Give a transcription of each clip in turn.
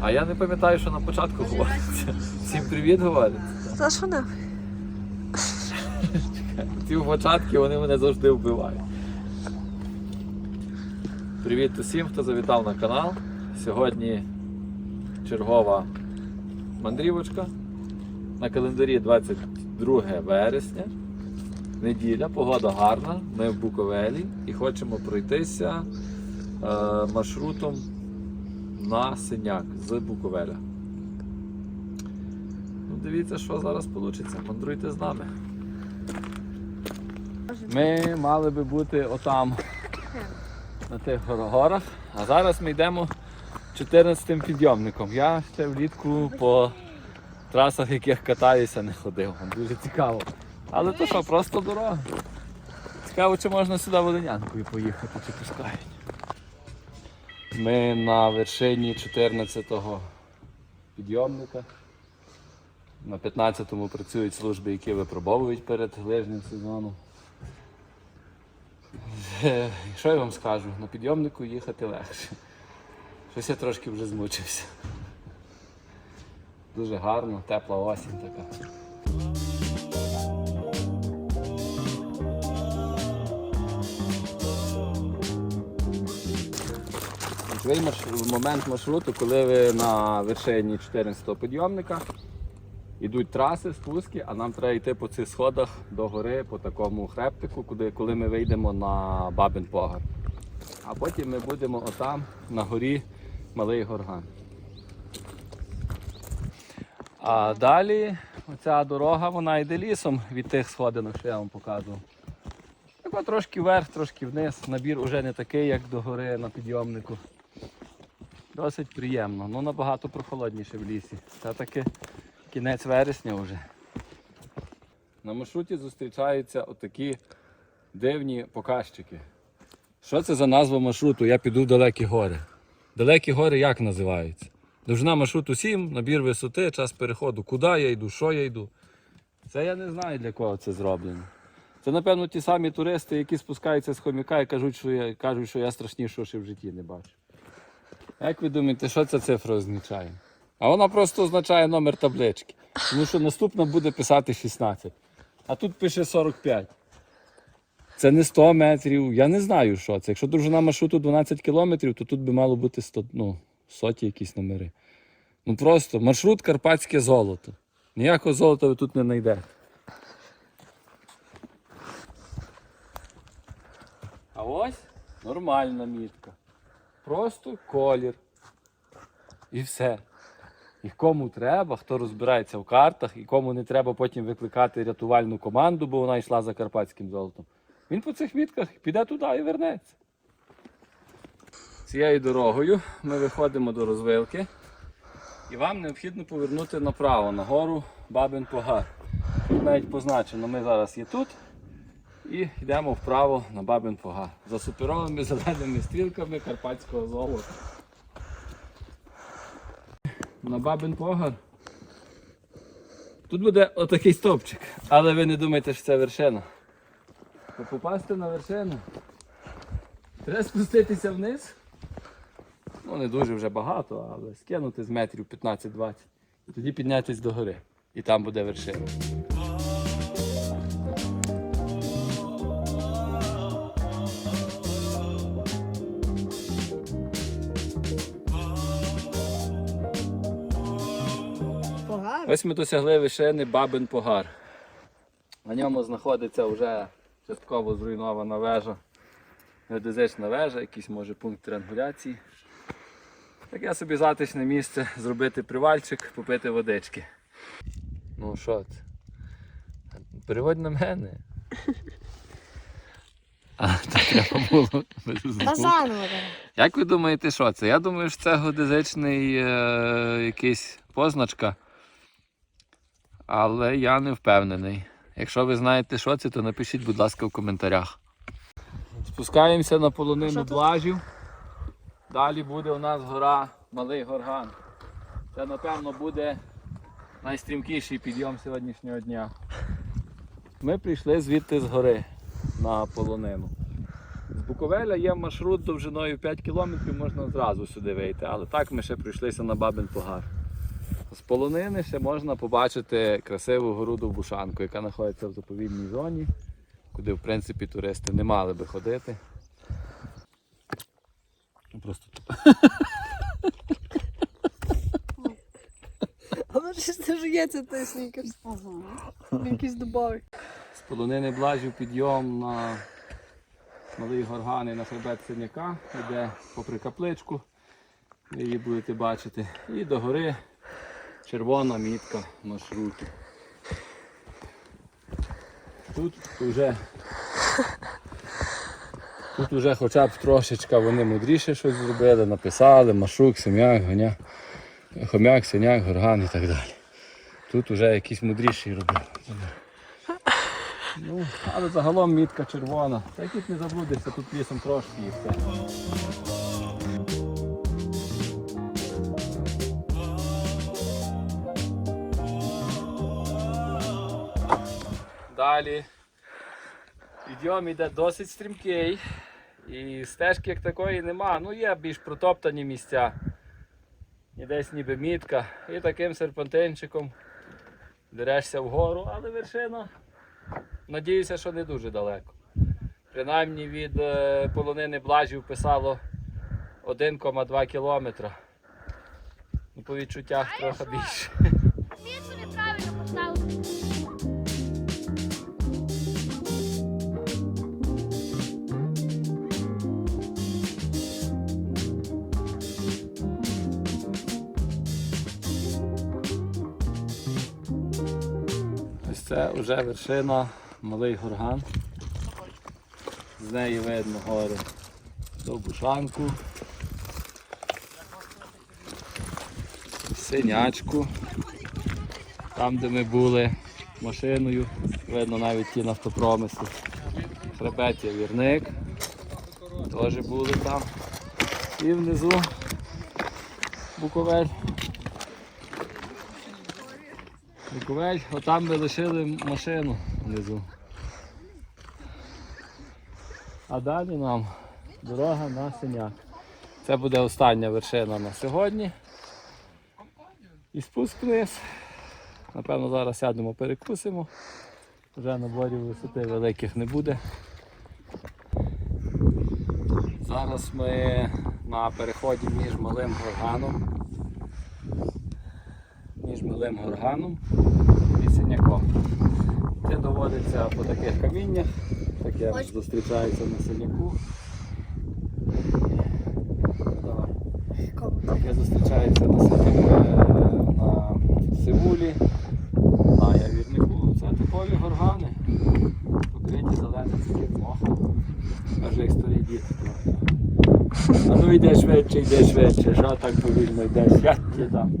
А я не пам'ятаю, що на початку говориться. Всім привіт говорить. За що не? Ці початки вони мене завжди вбивають. Привіт усім, хто завітав на канал. Сьогодні чергова мандрівочка. На календарі 22 вересня. Неділя, погода гарна. Ми в Буковелі і хочемо пройтися е, маршрутом на Синяк з Буковеля. Ну, дивіться, що зараз вийде. Мандруйте з нами. Ми мали би бути отам на тих гор- горах, а зараз ми йдемо 14-м підйомником. Я ще влітку по трасах, яких катаюся, не ходив. Дуже цікаво. Але то що, просто дорога. Цікаво, чи можна сюди Волинянкою поїхати, чи пускають. Ми на вершині 14-го підйомника. На 15-му працюють служби, які випробовують перед лижним сезоном. Що я вам скажу? На підйомнику їхати легше. Щось я трошки вже змучився. Дуже гарно, тепла осінь така. Ключовий марш- момент маршруту, коли ви на вершині 14-го підйомника, Ідуть траси, спуски, а нам треба йти по цих сходах до гори, по такому хребтику, куди, коли ми вийдемо на Бабин Погар. А потім ми будемо отам, на горі Малий Горган. А далі оця дорога вона йде лісом від тих сходинок, що я вам показував. Трошки вверх, трошки вниз. Набір уже не такий, як до гори на підйомнику. Досить приємно, ну набагато прохолодніше в лісі. Це таки кінець вересня вже. На маршруті зустрічаються отакі дивні показчики. Що це за назва маршруту? Я піду в далекі гори. Далекі гори як називаються? Довжина маршруту 7, набір висоти, час переходу. Куди я йду, що я йду. Це я не знаю для кого це зроблено. Це, напевно, ті самі туристи, які спускаються з хомяка і кажуть, що я, кажуть, що я страшнішого ще в житті не бачу. Як ви думаєте, що ця цифра означає? А вона просто означає номер таблички. Тому що наступна буде писати 16. А тут пише 45. Це не 100 метрів. Я не знаю, що це. Якщо довжина маршруту 12 кілометрів, то тут би мало бути 100, ну, соті якісь номери. Ну просто маршрут карпатське золото. Ніякого золота ви тут не знайдете. А ось нормальна мітка. Просто колір. І все. І кому треба, хто розбирається в картах, і кому не треба потім викликати рятувальну команду, бо вона йшла за карпатським золотом. Він по цих мітках піде туди і вернеться. Цією дорогою ми виходимо до розвилки. І вам необхідно повернути направо, на гору Бабин Погар. Тут навіть позначено, ми зараз є тут і йдемо вправо на Бабин Погар. За суперовими зеленими стрілками карпатського золота на Бабин Погар. Тут буде отакий стовпчик, але ви не думайте, що це вершина. Щоб попасти на вершину, треба спуститися вниз. Ну, не дуже вже багато, але скинути з метрів 15-20. І тоді піднятися до гори. І там буде вершина. Ось ми досягли вершини Бабин Погар. На ньому знаходиться вже частково зруйнована вежа, геодезична вежа, якийсь може пункт триангуляції. Таке собі затишне місце зробити привальчик, попити водички. Ну що це? Переводь на мене. А, так треба було. Як ви думаєте, що це? Я думаю, що це геодезичний е, якийсь позначка. Але я не впевнений. Якщо ви знаєте, що це, то напишіть, будь ласка, в коментарях. Спускаємося на полонину блажів. Далі буде у нас гора Малий Горган. Це, напевно, буде найстрімкіший підйом сьогоднішнього дня. Ми прийшли звідти з гори на полонину. З Буковеля є маршрут довжиною 5 кілометрів, можна зразу сюди вийти, але так ми ще пройшлися на Бабин Погар. З полонини ще можна побачити красиву гору Довбушанку, яка знаходиться в заповідній зоні, куди в принципі туристи не мали би ходити. Ну, Просто А воно щось не жується той снікерс. Якийсь добавик. З полонини блажів підйом на малий горгани на хребет синяка, йде попри капличку, ви її будете бачити. І до гори червона мітка маршруту. Тут вже, тут вже хоча б трошечка вони мудріше щось зробили, написали, машук, сем'як, гоня, хомяк, синяк, горган і так далі. Тут вже якісь мудріші робили. Ну, але загалом мітка червона. Та тут не заблудишся, тут лісом трошки і все. Далі підйом іде досить стрімкий. І стежки як такої нема. Ну є більш протоптані місця. І десь ніби мітка. І таким серпантинчиком дерешся вгору, але вершина Надіюся, що не дуже далеко. Принаймні від е, полонини Блажів писало 1,2 кілометра. Ну, по відчуттях трохи більше. Ось це вже вершина малий горган. З неї видно гори Довбушанку, синячку. Там, де ми були машиною, видно навіть ті нафтопромисли. Хребет є вірник. Теж були там. І внизу Буковель. Буковель, отам ми лишили машину внизу. А далі нам дорога на синяк. Це буде остання вершина на сьогодні. І спуск вниз. Напевно, зараз сядемо, перекусимо. Вже наборів висоти великих не буде. Зараз ми на переході між малим горганом між малим горганом Це доводиться по таких каміннях, таке зустрічається на синяку. Таке зустрічається на синяку е, на сивулі, на явірнику. Це типові горгани, покриті зеленим таким мохом. Аж як старі діти. А ну йде швидше, йде швидше, що так повільно йдеш, як ті там.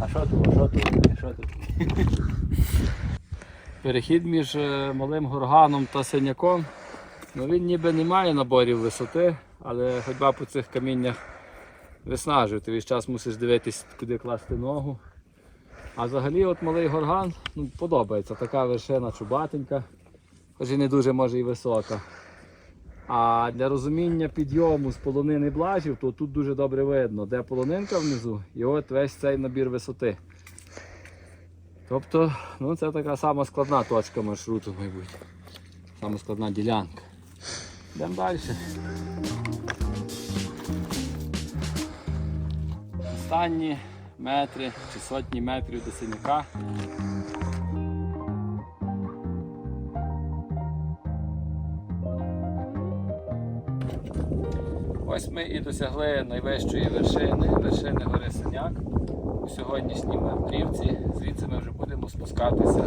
А що тут, а що тут, що тут? Перехід між е, малим горганом та синяком. Ну він ніби не має наборів висоти, але ходьба по цих каміннях виснажує. Ти весь час мусиш дивитись, куди класти ногу. А взагалі от малий горган ну, подобається. Така вершина чубатенька, хоч і не дуже може і висока. А для розуміння підйому з полонини блажів, то тут дуже добре видно, де полонинка внизу, і от весь цей набір висоти. Тобто, ну це така сама складна точка маршруту, мабуть. Сама складна ділянка. Йдемо далі. Останні метри чи сотні метрів до синяка. Ось ми і досягли найвищої вершини, вершини гори Синяк у сьогоднішній мандрівці. Звідси ми вже будемо спускатися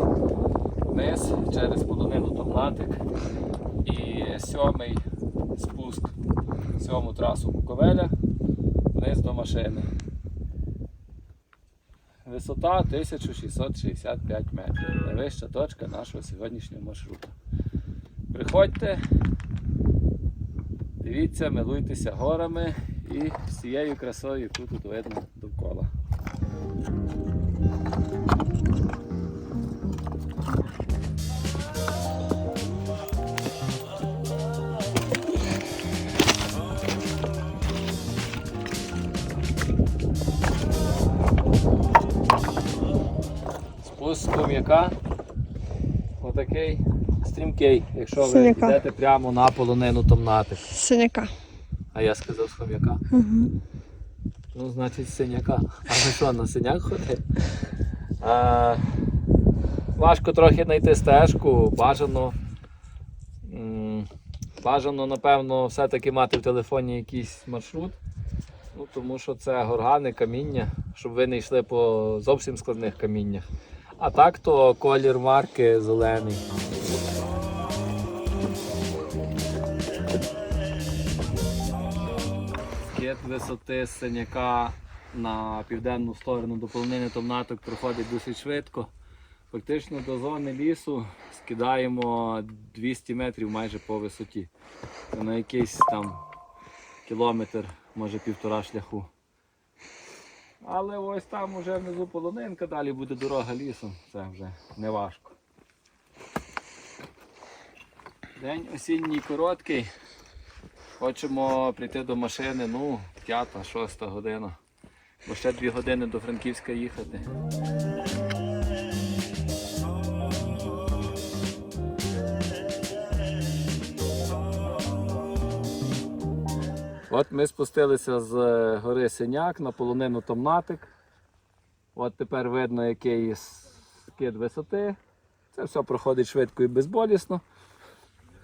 вниз через полонину Домлатик. І сьомий спуск, сьому трасу Буковеля вниз до машини. Висота 1665 метрів. Найвища точка нашого сьогоднішнього маршруту. Приходьте, Дивіться, милуйтеся горами і всією красою, яку тут видно довкола. Плюс ком'яка отакий стрімкий, якщо ви Синяка. йдете прямо на полонину томнати. Синяка. А я сказав з хом'яка. Угу. Ну, значить, синяка. А ви що, на синяк ходить? А, важко трохи знайти стежку, бажано. Бажано, напевно, все-таки мати в телефоні якийсь маршрут. Ну, тому що це горгани, каміння, щоб ви не йшли по зовсім складних каміннях. А так то колір марки зелений. Скид висоти синяка на південну сторону до томнаток проходить досить швидко. Фактично до зони лісу скидаємо 200 метрів майже по висоті. Це на якийсь там кілометр, може півтора шляху. Але ось там вже внизу полонинка, далі буде дорога лісом, це вже не важко. День осінній короткий. Хочемо прийти до машини, ну, п'ята, шоста година. Бо ще дві години до Франківська їхати. От ми спустилися з е, гори Синяк на полонину Томнатик. От тепер видно, який скид висоти. Це все проходить швидко і безболісно.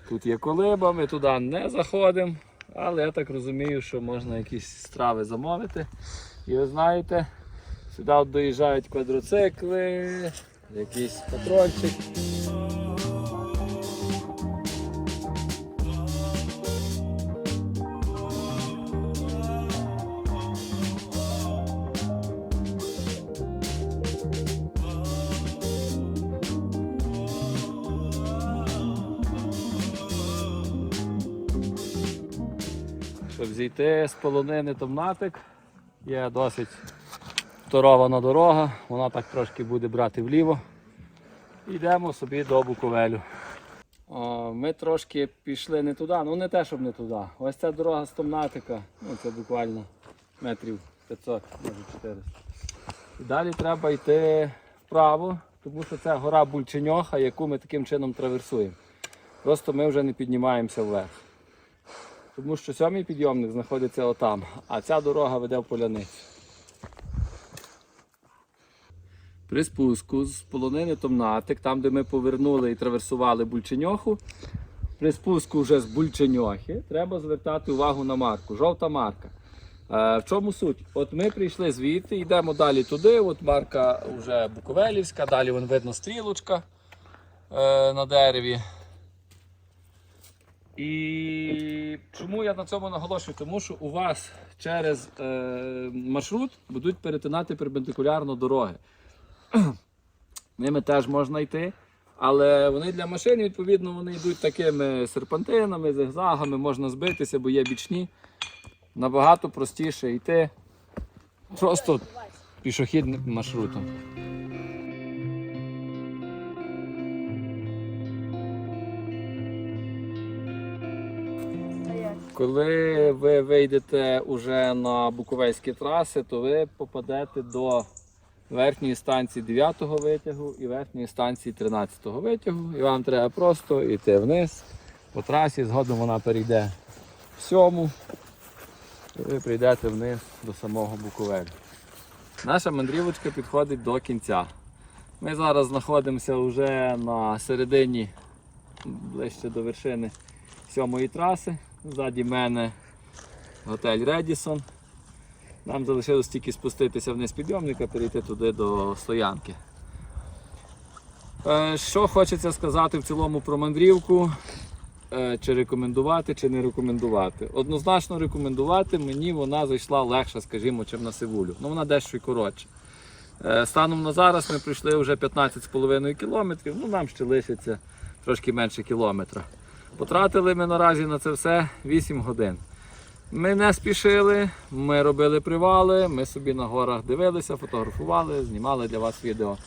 Тут є колиба, ми туди не заходимо, але я так розумію, що можна якісь страви замовити. І ви знаєте, сюди доїжджають квадроцикли, якийсь патрульчик. Щоб зійти з полонини Томнатик, є досить вторована дорога, вона так трошки буде брати вліво. Йдемо собі до Буковелю. О, ми трошки пішли не туди, ну не те, щоб не туди. Ось ця дорога з Томнатика, ну це буквально метрів 500, може 400. І далі треба йти вправо, тому що це гора Бульченьоха, яку ми таким чином траверсуємо. Просто ми вже не піднімаємося вверх. Тому що сьомий підйомник знаходиться отам, а ця дорога веде в поляницю. При спуску з полонини Томнатик, там де ми повернули і траверсували Бульченьоху, при спуску вже з Бульченьохи треба звертати увагу на марку. Жовта марка. Е, в чому суть? От ми прийшли звідти, йдемо далі туди. От марка вже Буковелівська, далі вон видно стрілочка е, на дереві. І чому я на цьому наголошую? Тому що у вас через е, маршрут будуть перетинати перпендикулярно дороги. Ними теж можна йти, але вони для машин, відповідно, вони йдуть такими серпантинами, зигзагами, можна збитися, бо є бічні. Набагато простіше йти просто пішохідним маршрутом. Коли ви вийдете уже на буковельські траси, то ви попадете до верхньої станції 9-го витягу і верхньої станції 13-го витягу. І вам треба просто йти вниз по трасі, згодом вона перейде в сьому. І ви прийдете вниз до самого Буковелю. Наша мандрівочка підходить до кінця. Ми зараз знаходимося вже на середині, ближче до вершини сьомої траси. Ззаді мене готель Редісон. Нам залишилось тільки спуститися вниз підйомника, перейти туди до стоянки. Е, Що хочеться сказати в цілому про мандрівку, Е, чи рекомендувати, чи не рекомендувати. Однозначно рекомендувати, мені вона зайшла легше, скажімо, чим на Сивулю. Ну вона дещо й коротше. Е, Станом на зараз ми пройшли вже 15,5 кілометрів, ну нам ще лишиться трошки менше кілометра. Потратили ми наразі на це все 8 годин. Ми не спішили, ми робили привали, ми собі на горах дивилися, фотографували, знімали для вас відео.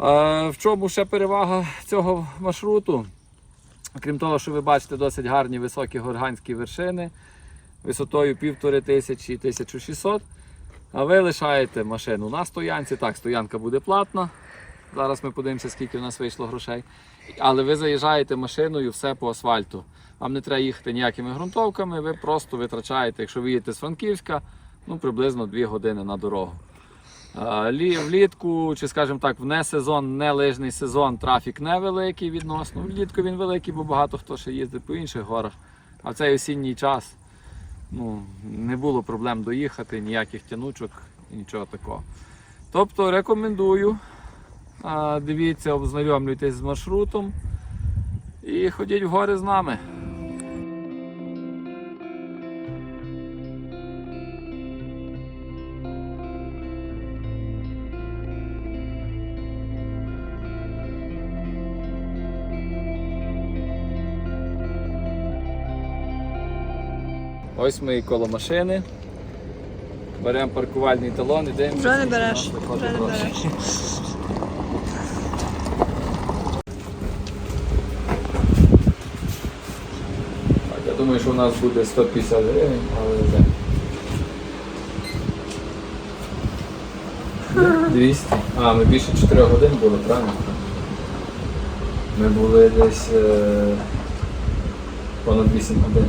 Е, В чому ще перевага цього маршруту? Крім того, що ви бачите досить гарні високі горганські вершини висотою 1500 і 1600. А ви лишаєте машину на стоянці. Так, стоянка буде платна. Зараз ми подивимося, скільки в нас вийшло грошей. Але ви заїжджаєте машиною все по асфальту. Вам не треба їхати ніякими ґрунтовками, ви просто витрачаєте, якщо ви їдете з Франківська, ну приблизно 2 години на дорогу. Влітку, чи скажімо так, в не сезон, не лижний сезон, трафік невеликий відносно. Влітку він великий, бо багато хто ще їздить по інших горах. А в цей осінній час ну, не було проблем доїхати, ніяких тянучок і нічого такого. Тобто рекомендую. Дивіться, ознайомлюйтесь з маршрутом і ходіть в гори з нами. Ось ми і коло машини. Беремо паркувальний талон і дивимося. Вже не береш, вже не береш. Так, я думаю, що у нас буде 150 гривень, але вже. Де? 200. А, ми більше 4 годин були, правильно? Ми були десь е, понад 8 годин.